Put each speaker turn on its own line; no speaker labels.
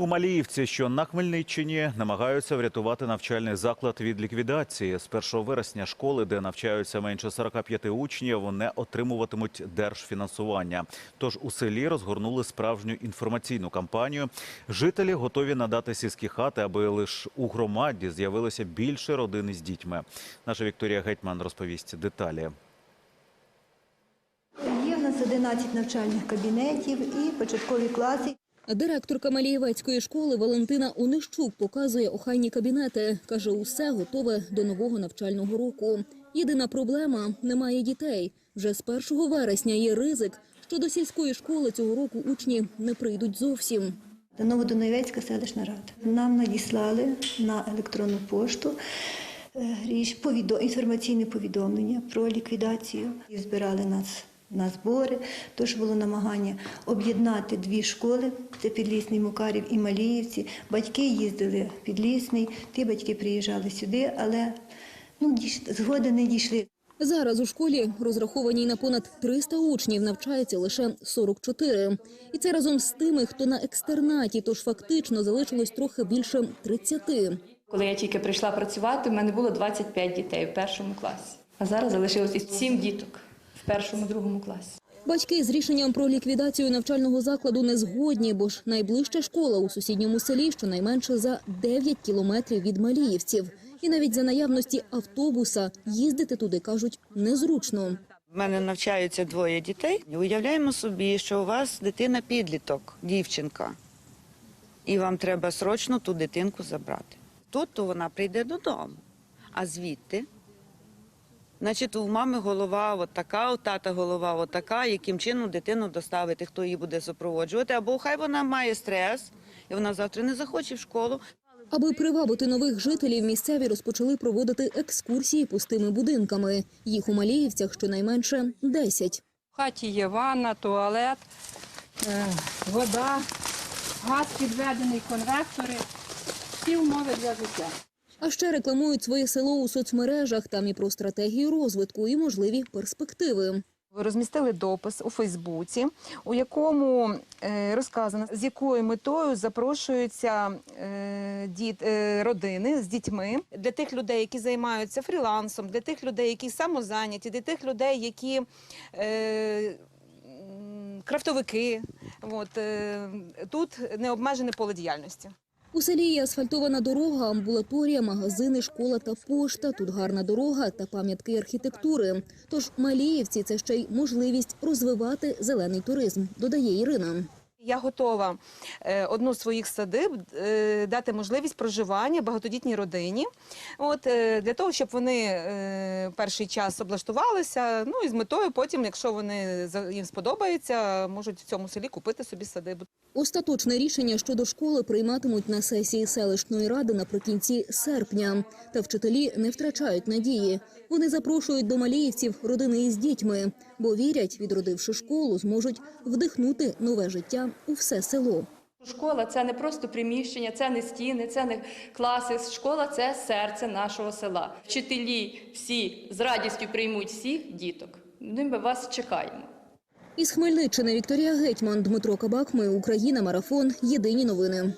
У Маліївці, що на Хмельниччині, намагаються врятувати навчальний заклад від ліквідації. З 1 вересня школи, де навчаються менше 45 учнів, не отримуватимуть держфінансування. Тож у селі розгорнули справжню інформаційну кампанію. Жителі готові надати сільські хати, аби лише у громаді з'явилося більше родин із дітьми. Наша Вікторія Гетьман розповість деталі.
Є в нас 11 навчальних кабінетів і початкові класи.
Директорка Малієвецької школи Валентина Онищук показує охайні кабінети. Каже, усе готове до нового навчального року. Єдина проблема – немає дітей. Вже з 1 вересня є ризик, що до сільської школи цього року учні не прийдуть зовсім.
Новодонецька селищна рада. Нам надіслали на електронну пошту е, річ інформаційне повідомлення про ліквідацію. І збирали нас на збори. Тож було намагання об'єднати дві школи: це Підлісний Мукарів і Маліївці. Батьки їздили в Підлісний, ті батьки приїжджали сюди, але ну, згоди не дійшли.
Зараз у школі, розрахованій на понад 300 учнів, навчається лише 44. І це разом з тими, хто на екстернаті, тож фактично залишилось трохи більше 30.
Коли я тільки прийшла працювати, в мене було 25 дітей в першому класі. А зараз залишилося 7 діток в першому, другому класі.
Батьки з рішенням про ліквідацію навчального закладу не згодні, бо ж найближча школа у сусідньому селі щонайменше за 9 кілометрів від Маліївців. І навіть за наявності автобуса їздити туди, кажуть, незручно.
У мене навчаються двоє дітей. Уявляємо собі, що у вас дитина підліток, дівчинка, і вам треба срочно ту дитинку забрати. Тут то вона прийде додому, а звідти. Значить, у мами голова от така, у тата голова от така, яким чином дитину доставити, хто її буде супроводжувати, або хай вона має стрес, і вона завтра не захоче в школу.
Аби привабити нових жителів, місцеві розпочали проводити екскурсії пустими будинками. Їх у Маліївцях щонайменше 10.
В хаті є ванна, туалет, е, вода, газ підведений, конвектори. Всі умови для життя.
А ще рекламують своє село у соцмережах, там і про стратегію розвитку, і можливі перспективи.
Розмістили допис у Фейсбуці, у якому е, розказано, з якою метою запрошуються е, діт, е, родини з дітьми для тих людей, які займаються фрілансом, для тих людей, які самозайняті, для тих людей, які крафтовики. От, тут необмежене поле діяльності.
У селі є асфальтована дорога, амбулаторія, магазини, школа та пошта. Тут гарна дорога та пам'ятки архітектури. Тож Маліївці – це ще й можливість розвивати зелений туризм, додає Ірина.
Я готова е, одну з своїх садиб е, дати можливість проживання багатодітній родині, от е, для того, щоб вони перший час облаштувалися. Ну і з метою потім, якщо вони їм сподобається, можуть в цьому селі купити собі садибу.
Остаточне рішення щодо школи прийматимуть на сесії селищної ради наприкінці серпня. Та вчителі не втрачають надії. Вони запрошують до маліївців родини із дітьми, бо вірять, відродивши школу, зможуть вдихнути нове життя у все село.
Школа це не просто приміщення, це не стіни, це не класи. Школа це серце нашого села. Вчителі всі з радістю приймуть всіх діток. Ми вас чекаємо.
Із Хмельниччини Вікторія Гетьман, Дмитро Кабак. Ми Україна. Марафон. Єдині новини.